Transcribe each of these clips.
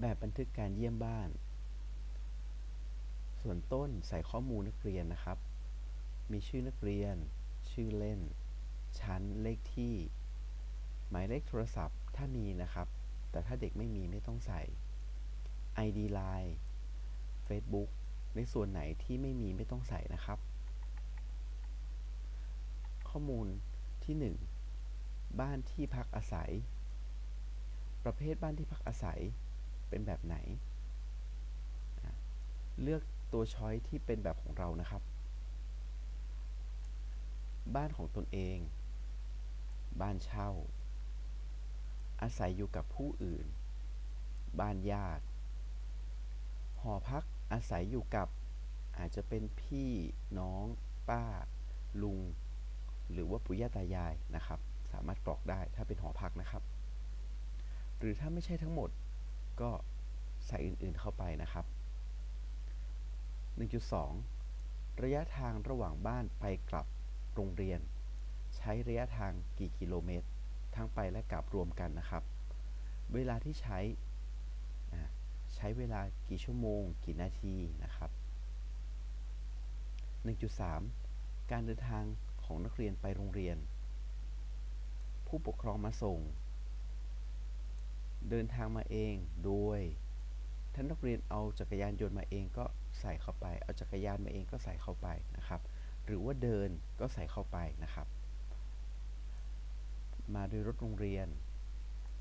แบบบันทึกการเยี่ยมบ้าน ส่วนต้นใส่ข้อมูลนักเรียนนะครับ มีชื่อนักเรียน ชื่อเล่น ชั้น เลขที่ หมายเลขโทรศัพท์ถ้ามีนะครับ แต่ถ้าเด็กไม่มีไม่ต้องใส่ ID Line Facebook ในส่วนไหนที่ไม่มีไม่ต้องใส่นะครับ ข้อมูลที่ 1 บ้านที่พักอาศัย ประเภทบ้านที่พักอาศัย เป็นแบบไหน เลือกตัวช้อยที่เป็นแบบของเรานะครับ บ้านของตนเอง บ้านเช่า อาศัยอยู่กับผู้อื่น บ้านญาติ หอพักอาศัยอยู่กับอาจจะเป็นพี่น้อง ป้า ลุง หรือว่าปู่ย่าตายายนะครับ สามารถกรอกได้ถ้าเป็นหอพักนะครับ หรือถ้าไม่ใช่ทั้งหมด ก็ใส่อื่นๆเข้าไปนะครับ 1.2 ระยะทางระหว่างบ้านไปกลับโรงเรียน ใช้ระยะทางกี่กิโลเมตร ทั้งไปและกลับรวมกันนะครับ เวลาที่ใช้ใช้เวลากี่ชั่วโมง กี่นาทีนะครับ 1.3 การเดินทางของนักเรียนไปโรงเรียน ผู้ปกครองมาส่ง เดินทางมาเองโดยท่านนักเรียนเอาจักรยานยนต์มาเองก็ใส่เข้าไป เอาจักรยานมาเองก็ใส่เข้าไปนะครับ หรือว่าเดินก็ใส่เข้าไปนะครับ มาโดยรถโรงเรียน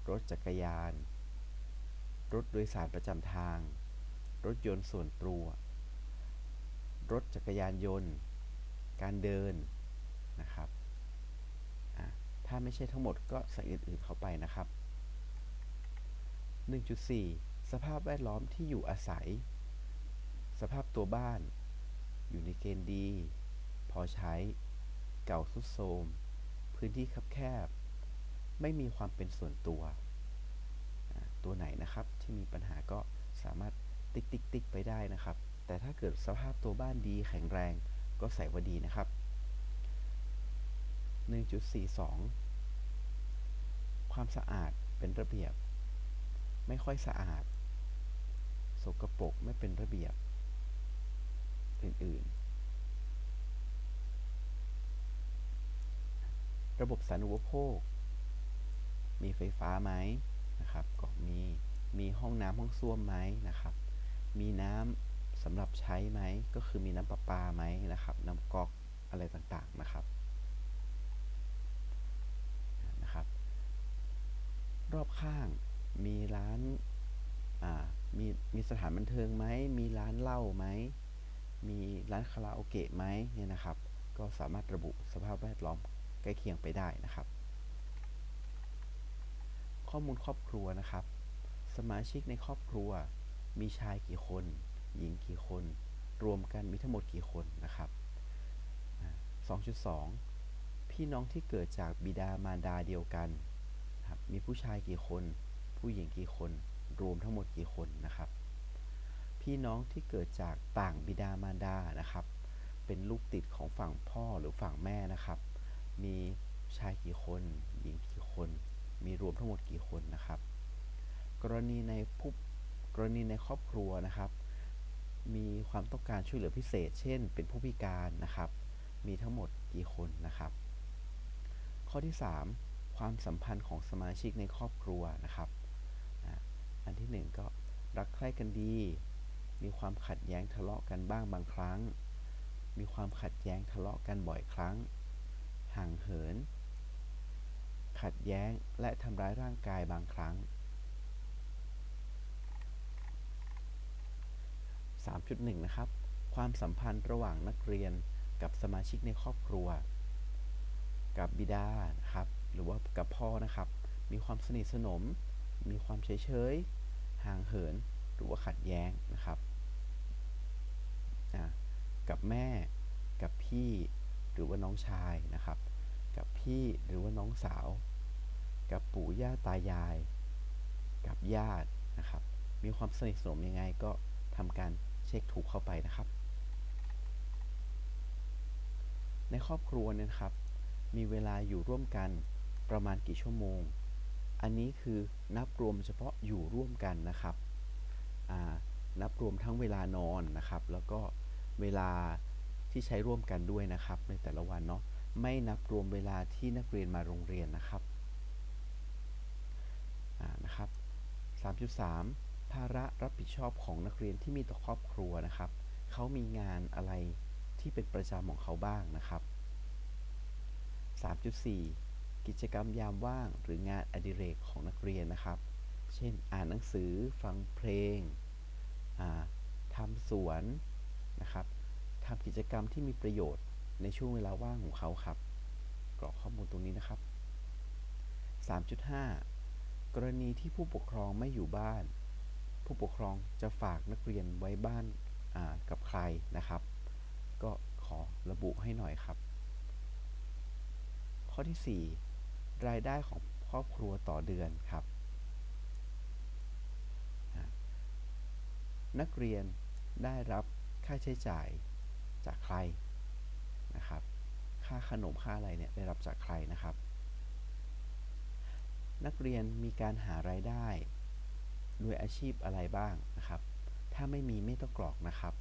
รถจักรยาน รถโดยสารประจำทาง รถยนต์ส่วนตัว รถจักรยานยนต์ การเดินนะครับ ถ้าไม่ใช่ทั้งหมดก็ใส่อื่นๆเข้าไปนะครับ 1.4 สภาพแวดล้อมที่อยู่อาศัย สภาพตัวบ้าน อยู่ในเกณฑ์ดี พอใช้ เก่าทรุดโทมพื้นที่คับแคบ ไม่มีความเป็นส่วนตัว ตัวไหนนะครับที่มีปัญหาก็สามารถติ๊กติ๊กติ๊กไปได้นะครับ แต่ถ้าเกิดสภาพตัวบ้านดีแข็งแรงก็ใส่ว่าดีนะครับ 1.42 ความสะอาดเป็นระเบียบ ไม่ค่อยสะอาด สกปรกไม่เป็นระเบียบ อื่น ๆ ระบบสาธารณูปโภค มีไฟฟ้าไหมนะครับ ก็มี มีห้องน้ำห้องส้วมไหมนะครับ มีน้ำสำหรับใช้ไหม ก็คือมีน้ำประปาไหมนะครับ น้ำก๊อกอะไรต่างๆนะครับนะครับรอบข้าง มีร้านอ่ามีมีสถานบันเทิงไหมมีร้านเหล้าไหมมีร้านคาราโอเกะไหมเนี่ยนะครับ ก็สามารถระบุสภาพแวดล้อมใกล้เคียงไปได้นะครับ ข้อมูลครอบครัวนะครับ สมาชิกในครอบครัว มีชายกี่คน หญิงกี่คน รวมกันมีทั้งหมดกี่คนนะครับอ่า2.2 พี่น้องที่เกิดจากบิดามารดาเดียวกันครับมีผู้ชายกี่คน ผู้หญิงกี่คน รวมทั้งหมดกี่คนนะครับ พี่น้องที่เกิดจากต่างบิดามารดานะครับ เป็นลูกติดของฝั่งพ่อหรือฝั่งแม่นะครับ มีชายกี่คน หญิงกี่คน มีรวมทั้งหมดกี่คนนะครับ กรณีในผู้กรณีในครอบครัวนะครับ มีความต้องการช่วยเหลือพิเศษ เช่น เป็นผู้พิการนะครับ มีทั้งหมดกี่คนนะครับ ข้อที่ 3 ความสัมพันธ์ของสมาชิกในครอบครัวนะครับ อันที่ 1 ก็รักใคร่กันดี มีความขัดแย้งทะเลาะกันบ้างบางครั้ง มีความขัดแย้งทะเลาะกันบ่อยครั้ง ห่างเหิน ขัดแย้งและทำร้ายร่างกายบางครั้ง 3.1 นะครับ ความสัมพันธ์ระหว่างนักเรียนกับสมาชิกในครอบครัว กับบิดานะครับ หรือว่ากับพ่อนะครับ มีความสนิทสนม มีความเฉยเฉย ห่างเหินหรือว่าขัดแย้งนะครับกับแม่กับพี่หรือว่าน้องชายนะครับ กับพี่หรือว่าน้องสาว กับปู่ย่าตายาย กับญาตินะครับ มีความสนิทสนมยังไงก็ทำการเช็คถูกเข้าไปนะครับ ในครอบครัวเนี่ยครับ มีเวลาอยู่ร่วมกันประมาณกี่ชั่วโมง อันนี้คือนับรวมเฉพาะอยู่ร่วมกันนะครับนับรวมทั้งเวลานอนนะครับ แล้วก็เวลาที่ใช้ร่วมกันด้วยนะครับ ในแต่ละวันเนาะไม่นับรวมเวลาที่นักเรียนมาโรงเรียนนะครับนะครับ3.3 ภาระรับผิดชอบของนักเรียนที่มีต่อครอบครัวนะครับ เขามีงานอะไรที่เป็นประจำของเขาบ้างนะครับ 3.4 กิจกรรมยามว่างหรืองานอดิเรกของนักเรียนนะครับ เช่น อ่านหนังสือ ฟังเพลงทำสวนนะครับทำกิจกรรมที่มีประโยชน์ในช่วงเวลาว่างของเขาครับ กรอกข้อมูลตรงนี้นะครับ 3.5 กรณีที่ผู้ปกครองไม่อยู่บ้าน ผู้ปกครองจะฝากนักเรียนไว้บ้านกับใครนะครับ ก็ขอระบุให้หน่อยครับ ข้อที่ 4 รายได้ของครอบครัวต่อเดือนครับ นักเรียนได้รับค่าใช้จ่ายจากใครนะครับ ค่าขนมค่าอะไรเนี่ยได้รับจากใครนะครับ นักเรียนมีการหารายได้ด้วยอาชีพอะไรบ้างนะครับ ถ้าไม่มีไม่ต้องกรอกนะครับ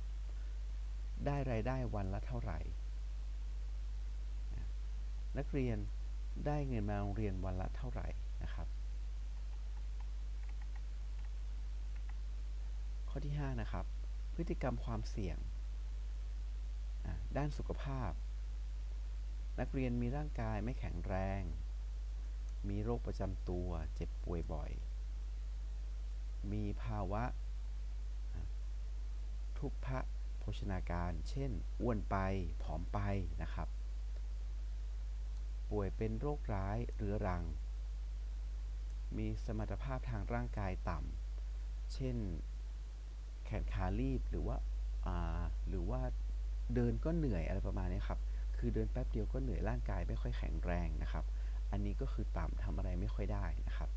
ได้รายได้วันละเท่าไหร่ นักเรียน ได้เงินมาโรงเรียนวันละเท่าไหร่นะครับ ข้อที่ 5 นะครับ พฤติกรรมความเสี่ยง ด้านสุขภาพ นักเรียนมีร่างกายไม่แข็งแรง มีโรคประจำตัวเจ็บป่วยบ่อย มีภาวะ ทุพพะโภชนาการ เช่น อ้วนไป ผอมไปนะครับ ป่วยเป็นโรคร้ายเรื้อรัง มีสมรรถภาพทางร่างกายต่ำ เช่น แขนขาลีบหรือว่าาหรือว่าเดินก็เหนื่อยอะไรประมาณนี้ครับ คือเดินแป๊บเดียวก็เหนื่อยร่างกายไม่ค่อยแข็งแรงนะครับ อันนี้ก็คือต่ำทำอะไรไม่ค่อยได้นะครับ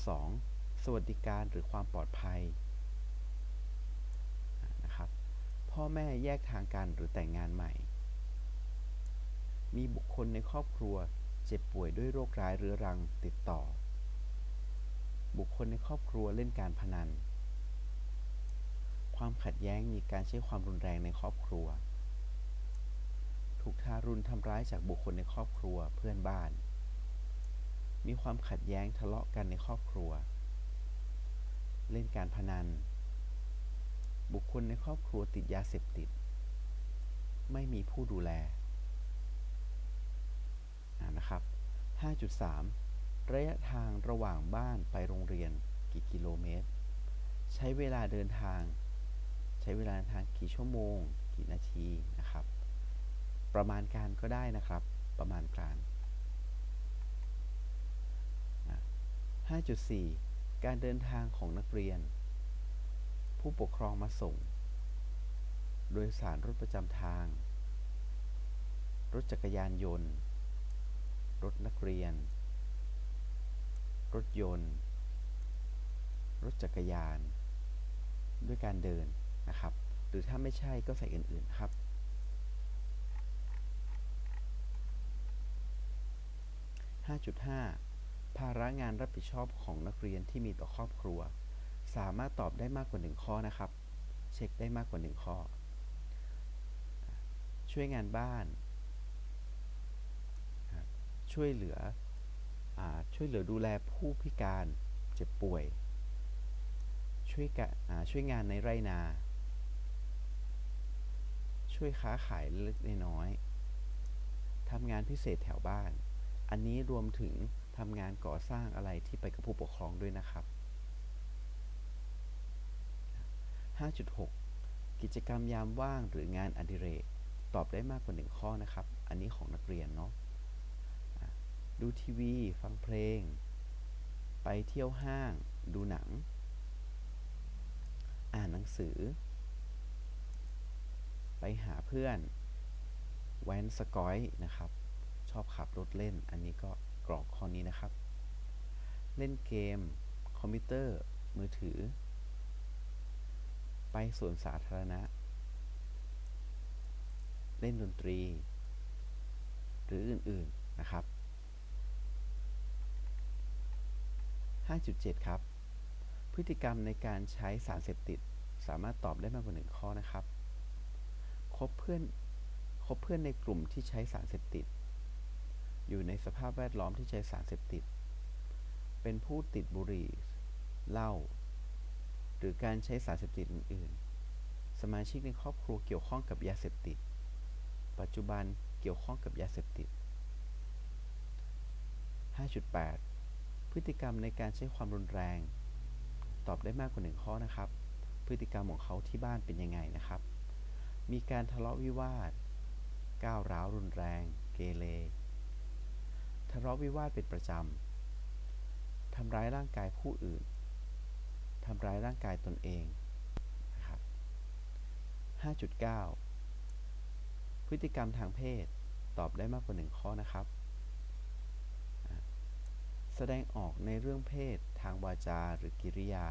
5.2 สวัสดิการหรือความปลอดภัยนะครับ พ่อแม่แยกทางกันหรือแต่งงานใหม่ มีบุคคลในครอบครัว เจ็บป่วยด้วยโรคร้ายเรื้อรังติดต่อ บุคคลในครอบครัวเล่นการพนัน ความขัดแย้งมีการใช้ความรุนแรงในครอบครัว ถูกทารุณทำร้ายจากบุคคลในครอบครัวเพื่อนบ้าน มีความขัดแย้งทะเลาะกันในครอบครัว เล่นการพนัน บุคคลในครอบครัวติดยาเสพติด ไม่มีผู้ดูแล นะครับ 5.3 ระยะทางระหว่างบ้านไปโรงเรียนกี่กิโลเมตร ใช้เวลาเดินทาง ใช้เวลาเดินทางกี่ชั่วโมง กี่นาทีนะครับ ประมาณการก็ได้นะครับ ประมาณการ5.4 การเดินทางของนักเรียน ผู้ปกครองมาส่ง โดยสารรถประจำทาง รถจักรยานยนต์ รถนักเรียน รถยนต์ รถจักรยาน ด้วยการเดินนะครับ หรือถ้าไม่ใช่ก็ใส่อื่นๆครับ 5.5 ภาระงานรับผิดชอบของนักเรียนที่มีต่อครอบครัว สามารถตอบได้มากกว่า 1 ข้อนะครับ เช็คได้มากกว่า 1 ข้อ ช่วยงานบ้าน ช่วยเหลืออช่วยเหลือดูแลผู้พิการเจ็บป่วย ช่วยกะช่วยงานในไร่นา ช่วยค้าขายเล็กน้อยทำงานพิเศษแถวบ้าน อันนี้รวมถึงทำงานก่อสร้างอะไรที่ไปกับผู้ปกครองด้วยนะครับ 5.6 กิจกรรมยามว่างหรืองานอดิเรก ตอบได้มากกว่า 1 ข้อนะครับ อันนี้ของนักเรียนเนาะ ดูทีวี ฟังเพลง ไปเที่ยวห้าง ดูหนัง อ่านหนังสือ ไปหาเพื่อนแว้นสกอยนะครับ ชอบขับรถเล่น อันนี้ก็กรอกข้อนี้นะครับ เล่นเกม คอมพิวเตอร์ มือถือ ไปสวนสาธารณะ เล่นดนตรี หรืออื่น ๆ นะครับ 5.7 ครับ พฤติกรรมในการใช้สารเสพติด สามารถตอบได้มากกว่าหนึ่งข้อนะครับ คบเพื่อน คบเพื่อนในกลุ่มที่ใช้สารเสพติด อยู่ในสภาพแวดล้อมที่ใช้สารเสพติด เป็นผู้ติดบุหรี่ เหล้า หรือการใช้สารเสพติดอื่น ๆ สมาชิกในครอบครัวเกี่ยวข้องกับยาเสพติด ปัจจุบันเกี่ยวข้องกับยาเสพติด 5.8 พฤติกรรมในการใช้ความรุนแรง ตอบได้มากกว่าหนึ่งข้อนะครับ พฤติกรรมของเขาที่บ้านเป็นยังไงนะครับ มีการทะเลาะวิวาท ก้าวร้าวรุนแรง เกเร ทะเลาะวิวาทเป็นประจำ ทำร้ายร่างกายผู้อื่น ทำร้ายร่างกายตนเองนะครับ5.9 พฤติกรรมทางเพศ ตอบได้มากกว่าหนึ่งข้อนะครับ แสดงออกในเรื่องเพศทางวาจาหรือกิริยา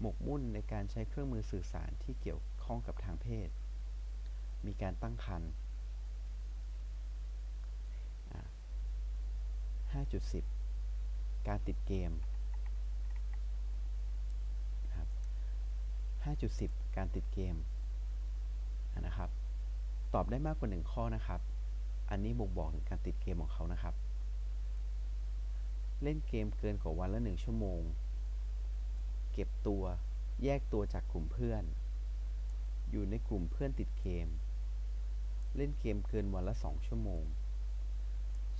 หมกมุ่นในการใช้เครื่องมือสื่อสารที่เกี่ยวข้องกับทางเพศ มีการตั้งครรภ์5.10 การติดเกม5.10 การติดเกมนะครับ ตอบได้มากกว่า 1 ข้อนะครับ อันนี้บ่งบอกถึงการติดเกมของเขานะครับ เล่นเกมเกินกว่าวันละ1ชั่วโมง เก็บตัว แยกตัวจากกลุ่มเพื่อน อยู่ในกลุ่มเพื่อนติดเกม เล่นเกมเกินวันละ2ชั่วโมง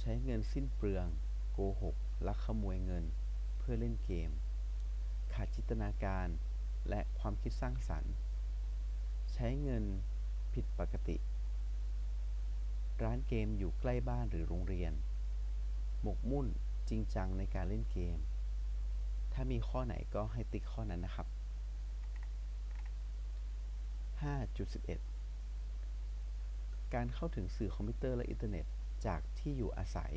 ใช้เงินสิ้นเปลือง โกหก ลักขโมยเงิน เพื่อเล่นเกม ขาดจินตนาการ และความคิดสร้างสรรค์ ใช้เงินผิดปกติ ร้านเกมอยู่ใกล้บ้านหรือโรงเรียน หมกมุ่น จริงจังในการเล่นเกม ถ้ามีข้อไหนก็ให้ติ๊กข้อนั้นนะครับ 5.11 การเข้าถึงสื่อคอมพิวเตอร์และอินเทอร์เน็ตจากที่อยู่อาศัย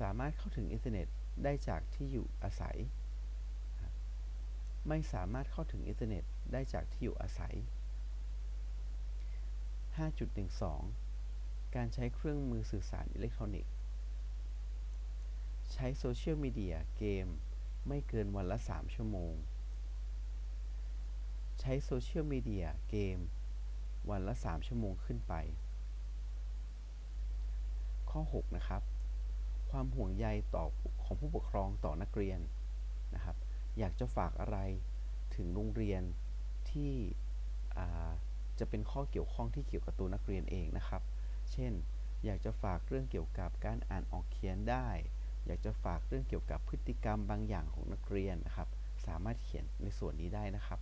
สามารถเข้าถึงอินเทอร์เน็ตได้จากที่อยู่อาศัย ไม่สามารถเข้าถึงอินเทอร์เน็ตได้จากที่อยู่อาศัย 5.12 การใช้เครื่องมือสื่อสารอิเล็กทรอนิกส์ ใช้โซเชียลมีเดียเกม ไม่เกินวันละ 3 ชั่วโมง ใช้โซเชียลมีเดียเกม วันละ 3 ชั่วโมงขึ้นไป ข้อ 6 นะครับ ความห่วงใยต่อของผู้ปกครองต่อนักเรียนนะครับ อยากจะฝากอะไรถึงโรงเรียนที่จะเป็นข้อเกี่ยวข้องที่เกี่ยวกับตัวนักเรียนเองนะครับ เช่น อยากจะฝากเรื่องเกี่ยวกับการอ่านออกเขียนได้ อยากจะฝากเรื่องเกี่ยวกับพฤติกรรมบางอย่างของนักเรียนนะครับ สามารถเขียนในส่วนนี้ได้นะครับ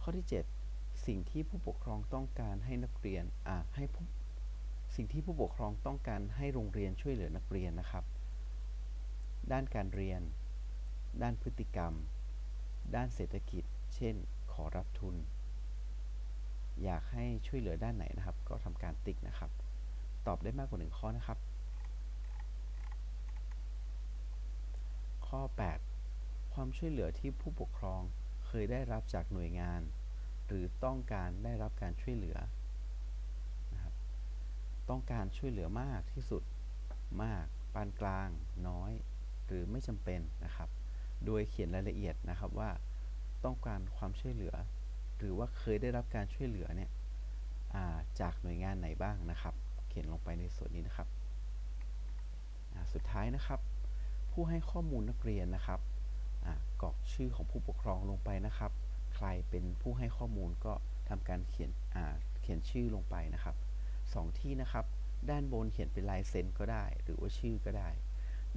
ข้อที่ 7 สิ่งที่ผู้ปกครองต้องการให้นักเรียนอ่าให้ผู้สิ่งที่ผู้ปกครองต้องการให้โรงเรียนช่วยเหลือนักเรียนนะครับ ด้านการเรียน ด้านพฤติกรรม ด้านเศรษฐกิจ เช่น ขอรับทุน อยากให้ช่วยเหลือด้านไหนนะครับ ก็ทำการติ๊กนะครับ ตอบได้มากกว่า1ข้อนะครับ ข้อ 8 ความช่วยเหลือที่ผู้ปกครองเคยได้รับจากหน่วยงาน หรือต้องการได้รับการช่วยเหลือนะครับต้องการช่วยเหลือมากที่สุดมากปานกลางน้อย หรือไม่จำเป็นนะครับ โดยเขียนรายละเอียดนะครับว่า ต้องการความช่วยเหลือ หรือว่าเคยได้รับการช่วยเหลือเนี่ยจากหน่วยงานไหนบ้างนะครับ เขียนลงไปในส่วนนี้นะครับ สุดท้ายนะครับ ผู้ให้ข้อมูลนักเรียนนะครับกรอกชื่อของผู้ปกครองลงไปนะครับ ใครเป็นผู้ให้ข้อมูลก็ทำการเขียนเขียนชื่อลงไปนะครับสองที่นะครับ ด้านบนเขียนเป็นลายเซ็นก็ได้ หรือว่าชื่อก็ได้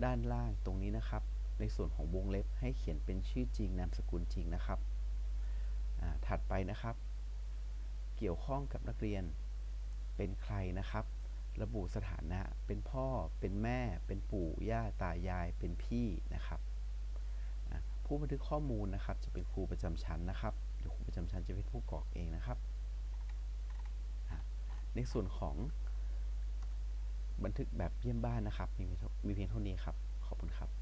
ด้านล่างตรงนี้นะครับ ในส่วนของวงเล็บให้เขียนเป็นชื่อจริงนามสกุลจริงนะครับถัดไปนะครับ เกี่ยวข้องกับนักเรียนเป็นใครนะครับ ระบุสถานะ เป็นพ่อ เป็นแม่ เป็นปู่ย่าตายาย เป็นพี่นะครับผู้บันทึกข้อมูลนะครับ จะเป็นครูประจำชั้นนะครับเดี๋ยวครูประจำชั้นจะเป็นผู้กรอกเองนะครับ ในส่วนของบันทึกแบบเยี่ยมบ้านนะครับ มีมีเพียงเท่านี้ครับ ขอบคุณครับ